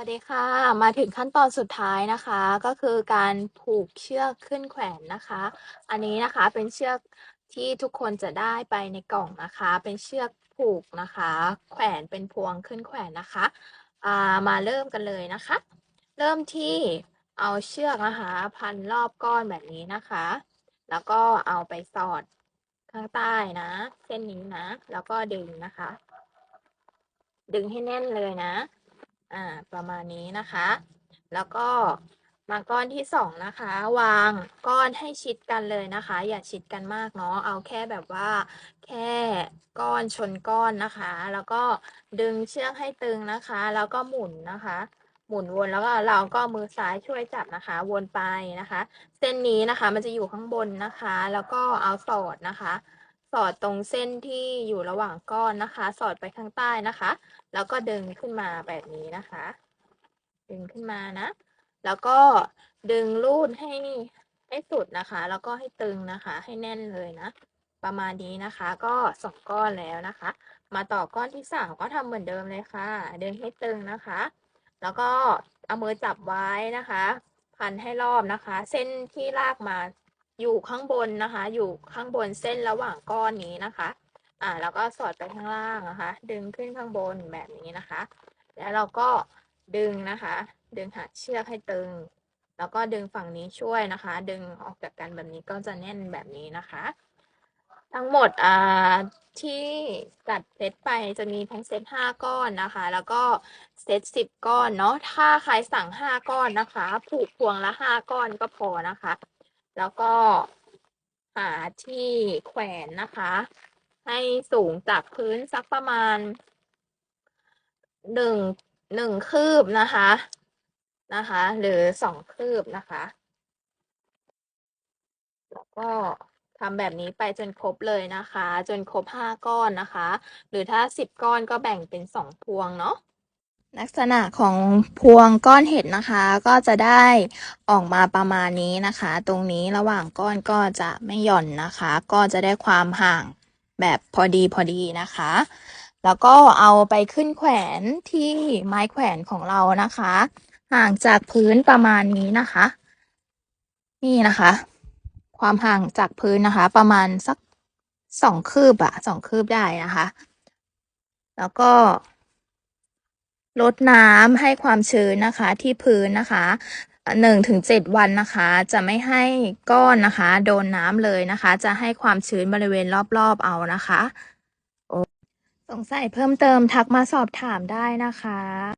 วัสดีค่ะ มาถึงขั้นตอนสุดท้ายนะคะ ก็คือการผูกเชือกขึ้นแขวนนะคะ อันนี้นะคะเป็นเชือกที่ทุกคนจะได้ไปในกล่องนะคะ เป็นเชือกผูกนะคะ แขวนเป็นพวงขึ้นแขวนนะคะามาเริ่มกันเลยนะคะ เริ่มที่เอาเชือกนะคะ พันรอบก้อนแบบนี้นะคะ แล้วก็เอาไปสอดข้างใต้นะ เส้นนี้นะ แล้วก็ดึงนะคะ ดึงให้แน่นเลยนะ อ่า ประมาณนี้นะคะ แล้วก็มาก้อนที่สองนะคะ วางก้อนให้ชิดกันเลยนะคะ อย่าชิดกันมากเนาะเอาแค่แบบว่า แค่ก้อนชนก้อนนะคะ แล้วก็ดึงเชือกให้ตึงนะคะ แล้วก็หมุนนะคะ หมุนวนแล้วก็เราก็มือซ้ายช่วยจับนะคะ วนไปนะคะ เส้นนี้นะคะ มันจะอยู่ข้างบนนะคะ แล้วก็เอาสอดนะคะ สอดตรงเส้นที่อยู่ระหว่างก้อนนะคะ สอดไปข้างใต้นะคะ แล้วก็ดึงขึ้นมาแบบนี้นะคะ ดึงขึ้นมานะ แล้วก็ดึงรูดให้ให้สุดนะคะ แล้วก็ให้ตึงนะคะ ให้แน่นเลยนะ ประมาณนี้นะคะ ก็สองก้อนแล้วนะคะ มาต่อก้อนที่สามก็ทำเหมือนเดิมเลยค่ะ ดึงให้ตึงนะคะ แล้วก็เอามือจับไว้นะคะ พันให้รอบนะคะ เส้นที่ลากมา อยู่ข้างบนนะคะ อยู่ข้างบนเส้นระหว่างก้อนนี้นะคะ อ่า แล้วก็สอดไปข้างล่างนะคะ ดึงขึ้นข้างบนแบบนี้นะคะ แล้วเราก็ดึงนะคะ ดึงหาเชือกให้ตึง แล้วก็ดึงฝั่งนี้ช่วยนะคะ ดึงออกจากกันแบบนี้ก็จะแน่นแบบนี้นะคะ ทั้งหมดอ่าที่จัดเซตไปจะมีทั้งเซตห้าก้อนนะคะ แล้วก็เซตสิบก้อนเนาะ ถ้าใครสั่งห้าก้อนนะคะ ผูกพวงละห้าก้อนก็พอนะคะ แล้วก็หาที่แขวนนะคะ ให้สูงจากพื้นสักประมาณหนึ่งหนึ่งคืบนะคะนะคะ หรือสองคืบนะคะ แล้วก็ทำแบบนี้ไปจนครบเลยนะคะ จนครบห้าก้อนนะคะ หรือถ้าสิบก้อนก็แบ่งเป็นสองพวงเนาะ ลักษณะของพวงก้อนเห็ดนะคะ ก็จะได้ออกมาประมาณนี้นะคะ ตรงนี้ระหว่างก้อนก็จะไม่หย่อนนะคะ ก็จะได้ความห่างแบบพอดีพอดีนะคะ แล้วก็เอาไปขึ้นแขวนที่ไม้แขวนของเรานะคะ ห่างจากพื้นประมาณนี้นะคะ นี่นะคะ ความห่างจากพื้นนะคะ ประมาณสักสองคืบอะสองคืบได้นะคะ แล้วก็ ลดน้ำให้ความชื้นนะคะที่พื้นนะคะหนึ่งถึงเจ็ดวันนะคะ จะไม่ให้ก้อนนะคะ โดนน้ำเลยนะคะ จะให้ความชื้นบริเวณรอบๆเอานะคะสงสัยเพิ่มเติมทักมาสอบถามได้นะคะ